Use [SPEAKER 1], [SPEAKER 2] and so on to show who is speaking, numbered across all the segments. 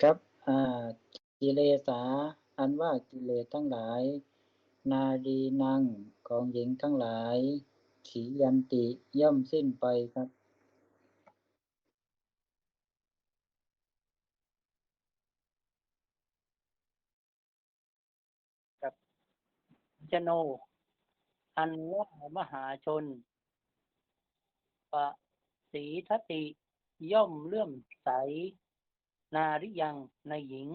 [SPEAKER 1] ครับกิเลสา อันว่ากิเลสทั้งหลาย นารีนังของหญิงทั้งหลาย ขียันติย่อมสิ้นไปครับ
[SPEAKER 2] ชโน อันว่ามหาชน ปะสีทติย่อมเลื่อมใส นาริยังในหญิง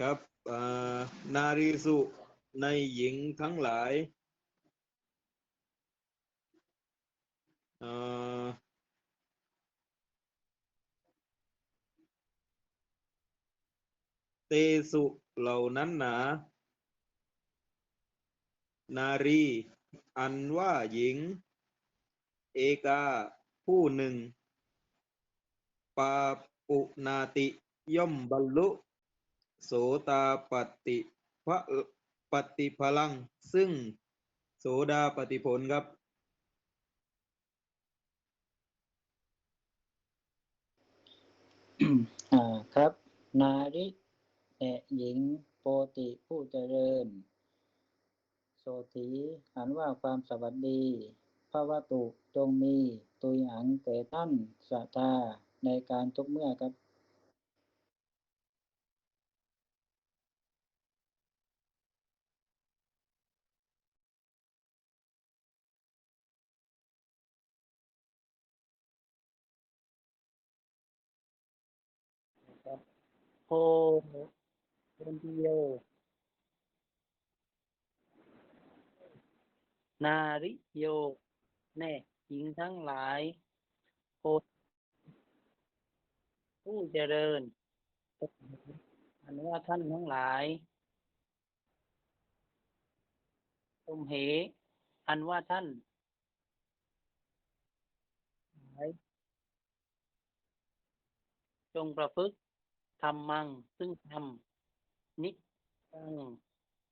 [SPEAKER 3] ครับนารีสุในหญิงทั้งหลายเตสุเหล่านั้นหนา นารี อันว่าหญิง เอกา ผู้หนึ่ง ปาปุนาติย่อมบรรลุ โสตาปฏิพะปฏิพลัง ซึ่งโสดาปฏิผลครับ
[SPEAKER 1] อ่าครับ นาริแห่หญิงโปติผู้เจริญ โสถีอันว่าความสวัสดี พระวตุจงมีตุยอังแก่ท่นสัทธาในการทุกเมื่อครับ
[SPEAKER 2] โพเนติโยนาริโย แน่หญิงทั้งหลายโพผู้เจริญอันว่าท่านทั้งหลายตมเห อันว่าท่านหลายจงประพฤติทำมัง ซึ่งทำนิจจัง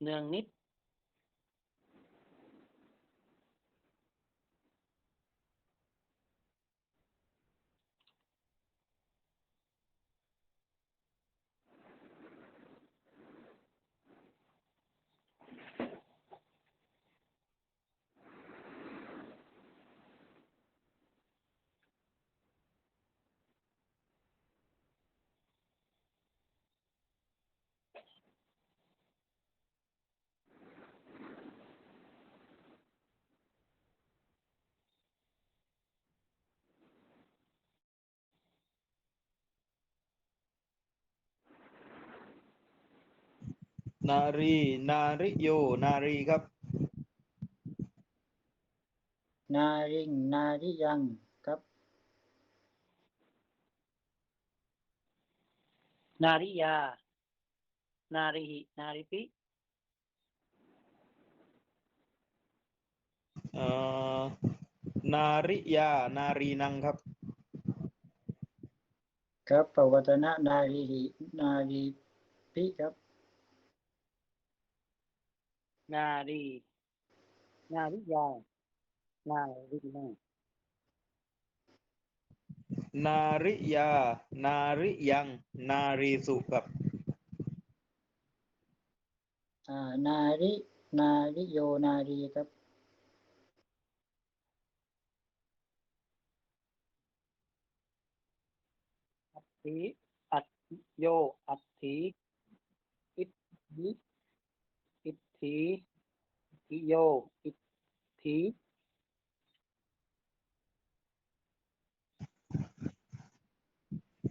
[SPEAKER 2] เนืองนิด
[SPEAKER 3] นารี นาริโย นารีครับ
[SPEAKER 1] นาริงนาริยังครับ
[SPEAKER 2] นาริยา นาริหินาริปิ
[SPEAKER 3] เอ่อนาริยา นารีนังครับ
[SPEAKER 1] ครับปวัตนะนารีหินารีพิครับ
[SPEAKER 2] นารีนาริยา นารินัง
[SPEAKER 3] นาริยา นาริยัง นารีสุครับ
[SPEAKER 1] อ่านารินาริโยนารีครับ
[SPEAKER 2] อัตถิอัตโยอัตถิอิทธิ อิทธิอิโยอิทธิ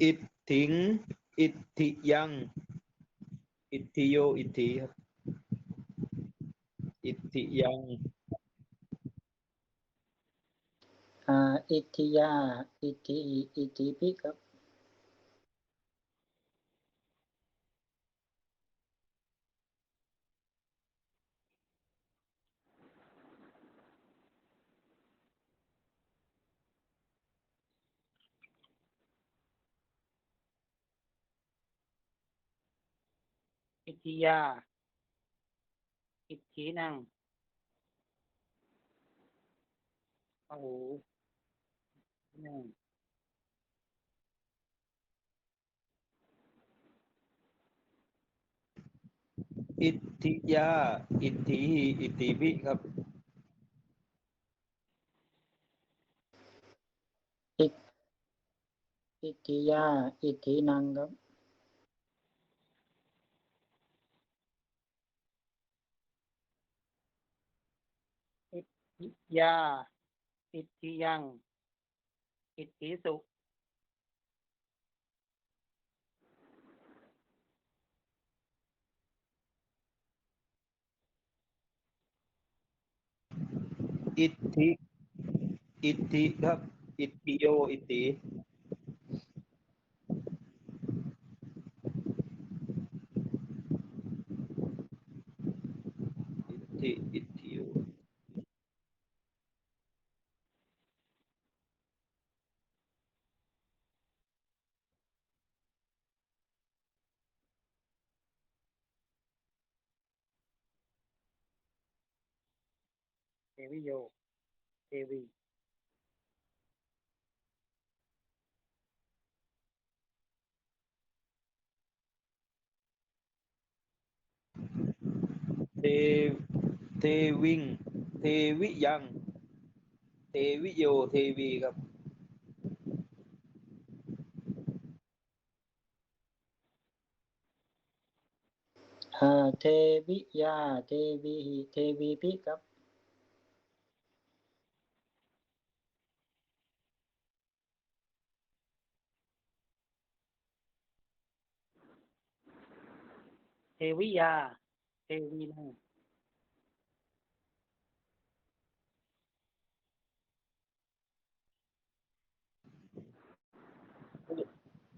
[SPEAKER 3] อิทถิง อิทธิยัง อิทธิโย อิทธิครับอิทธิยัง
[SPEAKER 1] อ่าอิทธิยา อิทธิหิอิทธิพิครับ
[SPEAKER 2] ทธิยา อิทธินังโอ้โหอืม
[SPEAKER 3] อิทธิยา อิทธิหิอิทธิพิครับ
[SPEAKER 1] อิทธิยา อิทธินังครับ
[SPEAKER 2] ยา อิทธิยัง อิทธิสุ
[SPEAKER 3] อิทธิ อิทธิครับ อิทธิโย อิทธิอิทธิ อิทธิโย
[SPEAKER 2] เท วิโย เทวี
[SPEAKER 3] เทเทวิง เทวิยัง เทวิโย เทวีครับ
[SPEAKER 1] อ่าเทวิยา เทวีหิเทวีพิครับ
[SPEAKER 2] วิยา เทวีนัง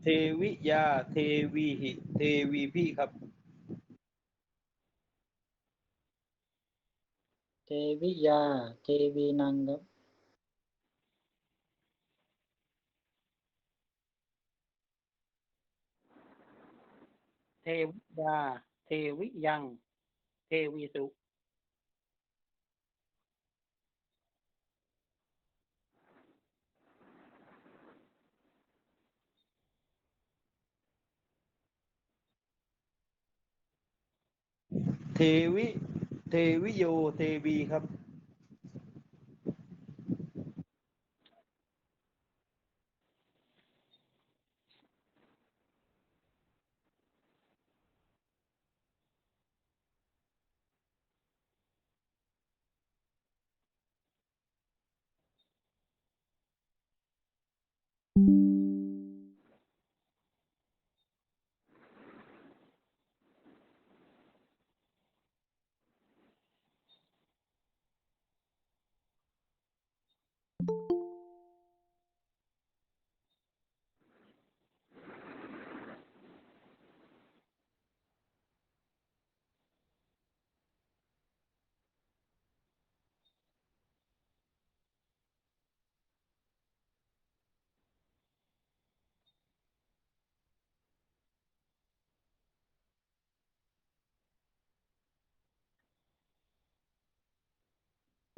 [SPEAKER 3] เทวิยา เทวีหิ เทวีพิครับ
[SPEAKER 1] เทวิยา เทวีนังครับ
[SPEAKER 2] เทวิยา เทวิยัง เทวีสุ
[SPEAKER 3] เทวิ เทวิโย เทวีครับ
[SPEAKER 1] ค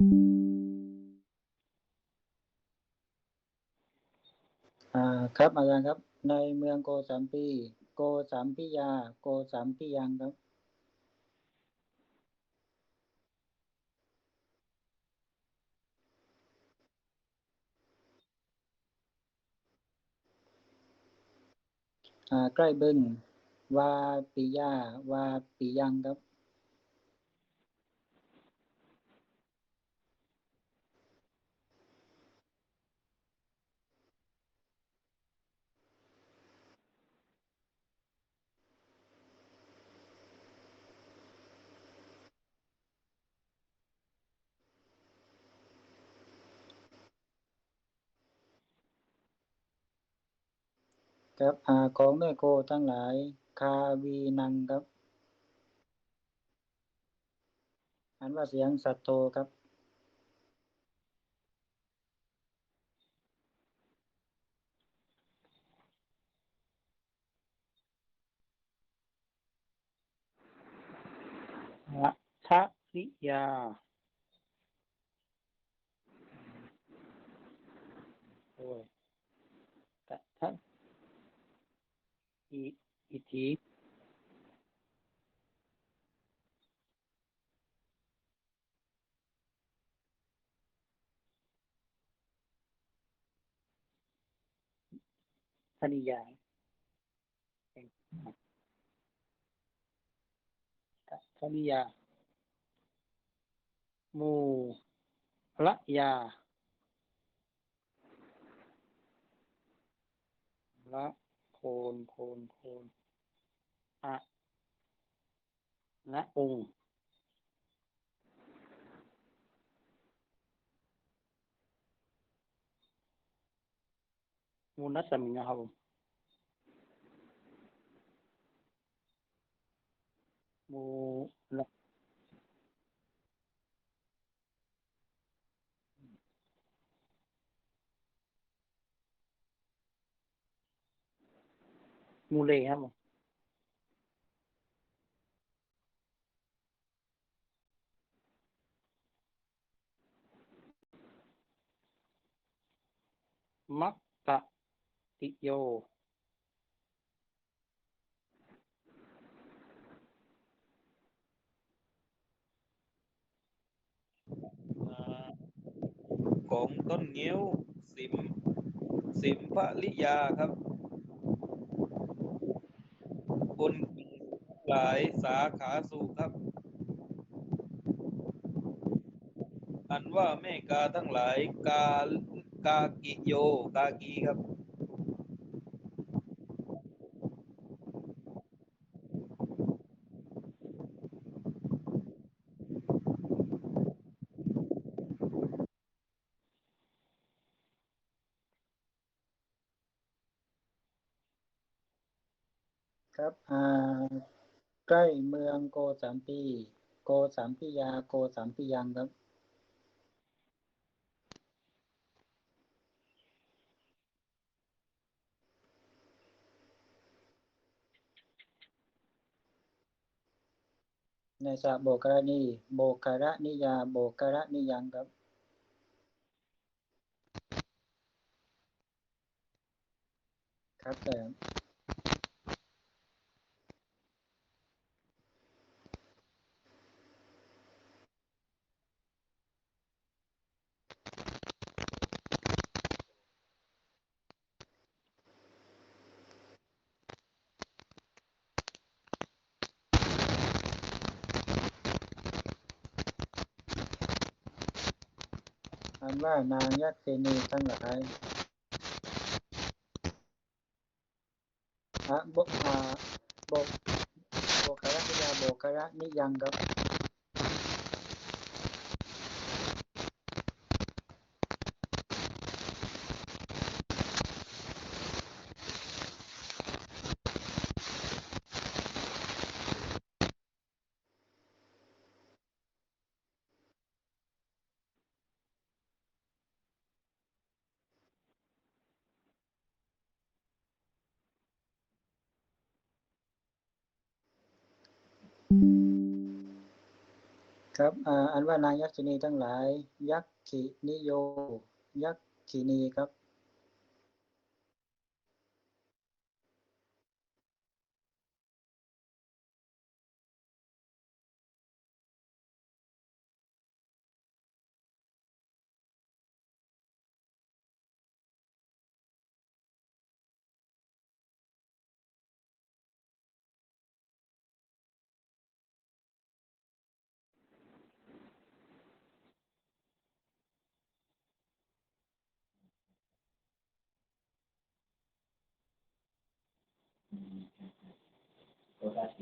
[SPEAKER 1] รับอาจารย์ครับ ในเมืองโกสัมพีโกสัมพิยา โกสัมพิยังครับ ใกล้บึงวาปิยาวาปิยังครับ ครับอ่าของแม่โคทั้งหลาย คาวีนังครับ อันว่าเสียงสัตโตครับ
[SPEAKER 2] มัทวิยา โอ้ย อิทธิธนิยาธนิยามูละยาละ โคน โคน โคนอะนะองค์มูลนัสมิงครับผมมูล มูเลครับผมมักกะติโย
[SPEAKER 3] ของต้นเงี้ยวสิม สิมพลิยาครับ คนหลายสาขาสู่ครับ อันว่าแม่กาทั้งหลายกากากิโย กากีครับ
[SPEAKER 1] อ่าใกล้เมื องโกสัมพีโกสัมพิยาโกสัมพิยังครับ ในสระโบกรณีโบกระนิยาโบกระนิยังครับครับแต่ อันว่านางยักษินีทั้งหลายอะบกอาบกโบกระนิยาโบกระนิยังครับ ครับอันว่านางยักษินีทั้งหลาย ยักขินิโย ยักขินีครับ
[SPEAKER 2] ข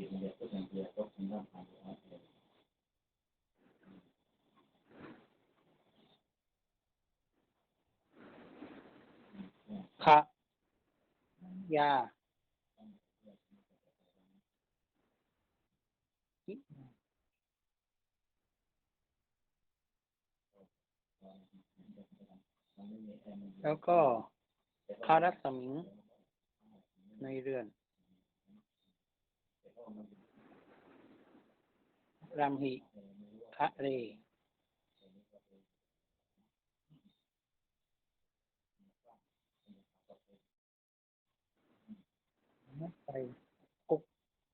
[SPEAKER 2] ะยาแล้วก็คารัสมิงในเรือน รัมหิคะเรนับไป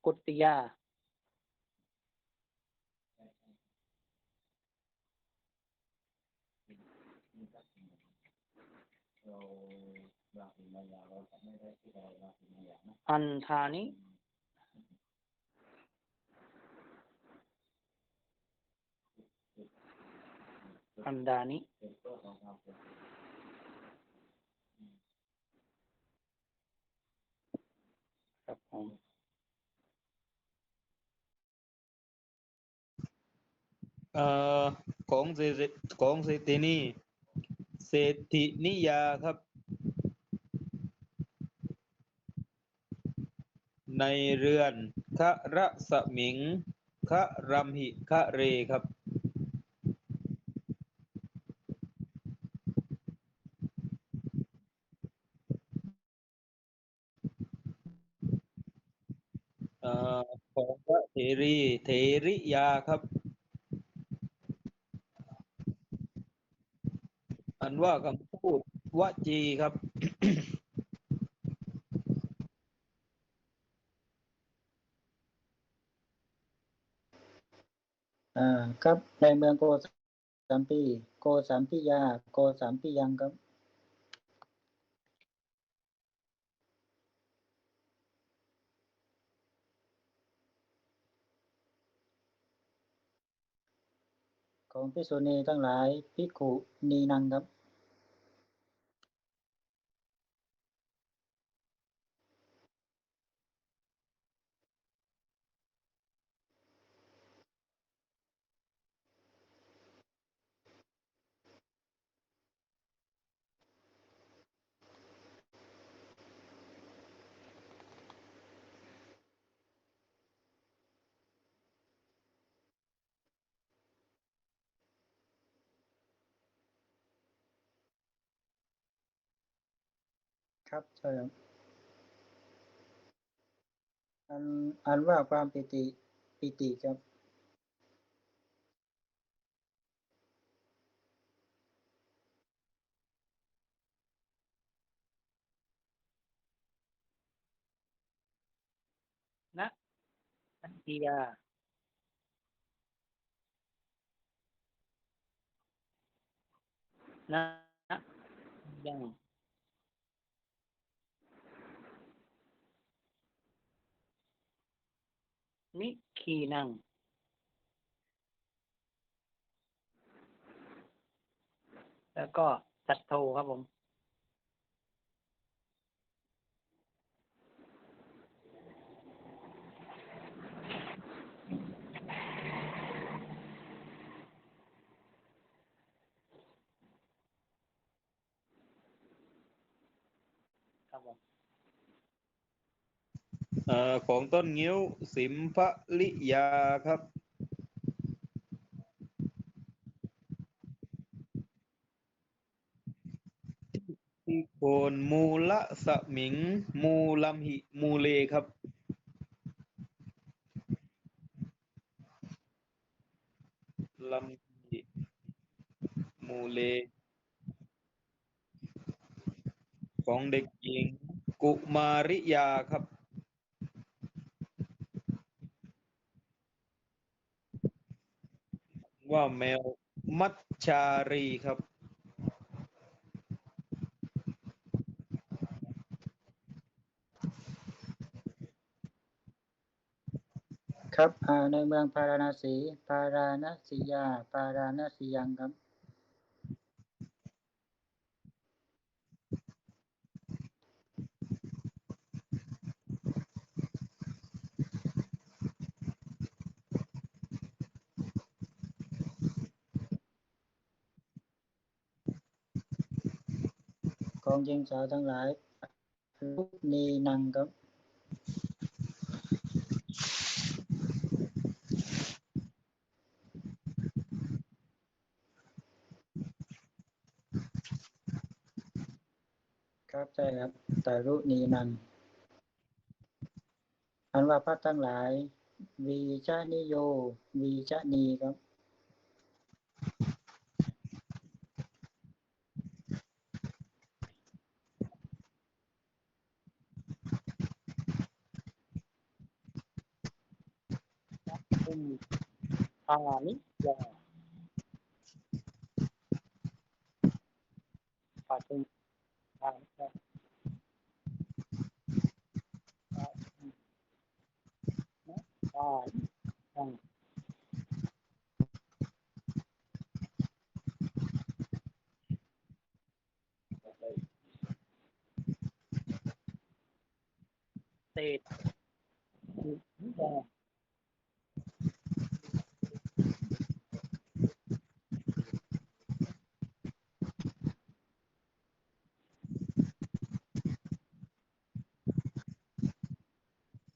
[SPEAKER 2] กุติยา อันธานิ อันดานิครับผม
[SPEAKER 3] เอ่อของเศรษฐของเศรษฐินีเศรษฐินิยาครับ ในเรือนคะระสมิงคะรัมหิคะเรครับ เอ่อ ของพระเถรีเถริยาครับ อันว่าคำพูดวจีครับ
[SPEAKER 1] อ่า ครับในเมืองโกสัมปี โกสัมพิยา โกสัมพิยังครับ ภิกษุณีทั้งหลายพิกขุนีนังครับ ครับใช่ครับอันอันว่าความปิติปิติครับ
[SPEAKER 2] นะนันทิยานะยัง นิคีนัง แล้วก็สัตโทครับผม ครับผม
[SPEAKER 3] เอของต้นงิ้วสิมพลิยาครับ ที่โคนมูละสมิง มูลัมหิ มูเลครับลัมหิมูเล ของเด็กหญิง กุมาริยาครับ ว่าแมวมัชชารีครับ
[SPEAKER 1] ครับอ่าในเมืองพาราณสี พาราณสียา พาราณสียังครับ ขอ งสาวทั้งหลายลูกนีนังครับครับใช่ครับแตารุนีนังอันว่าพระทั้งหลาย วีชานิโย วีชานีครับ ค
[SPEAKER 2] ทุม ธานิยาปทุมธานิยาปทุมธานิยา เศษนิยา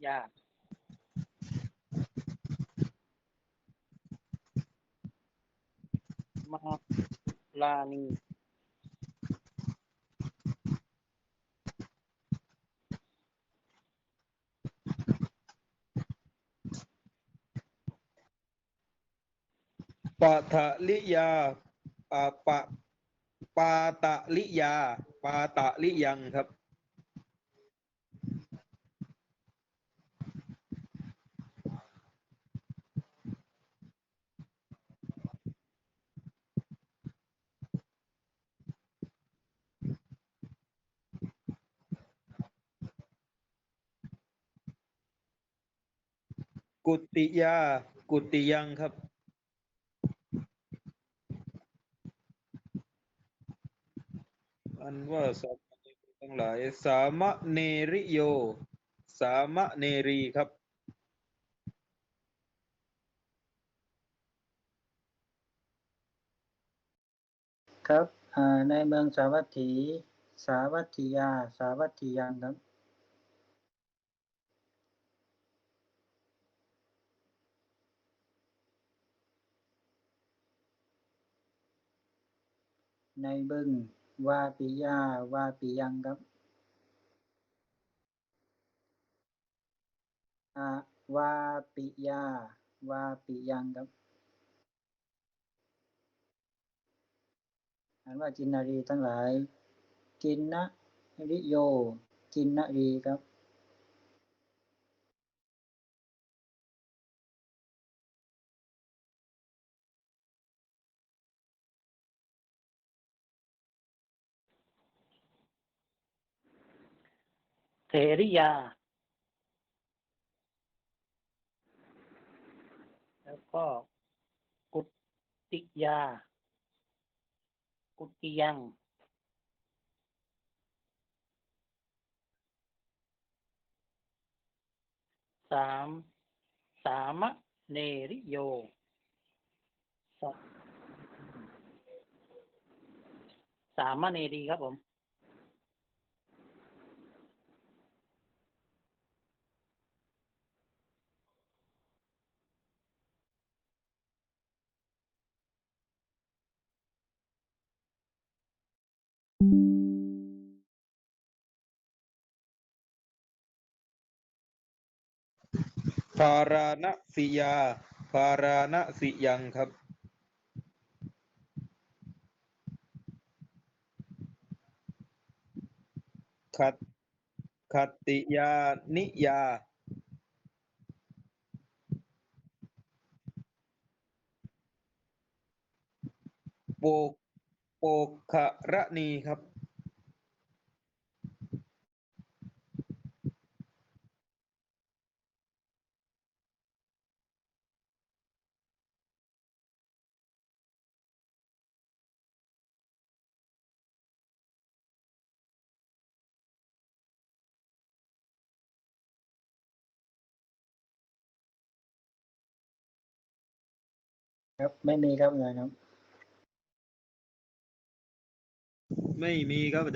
[SPEAKER 2] อยาก มาลานี
[SPEAKER 3] ปะทะลิยาอ่าปะปาตะลิยา ปาตะลิยังครับ กุติยา กุติยังครับ อันว่าสามเณรีทั้งหลาย สามเนริโย สามเนรีครับ
[SPEAKER 1] ครับอ่าในเมืองสาวัตถี สาวัตถียา สาวัตถียังครับ ในบึงวาปิยาวาปิยังครับอาวาปิยาวาปิยังครับอ่านว่าจินนารีทั้งหลาย จินนะริโย จินนารีครับ
[SPEAKER 2] ริยา แล้วก็กุตติยา กุติยัง สาม สามะเนริโยสะสามะเนรีครับผม
[SPEAKER 3] ภาราณสิยาภาราณสิยังครับ ขัดขัตติยานิยา โปกโปกขระนีครับ
[SPEAKER 1] ครับ ไม่มีครับอาจารย์ครับ
[SPEAKER 3] ไม่มีครับ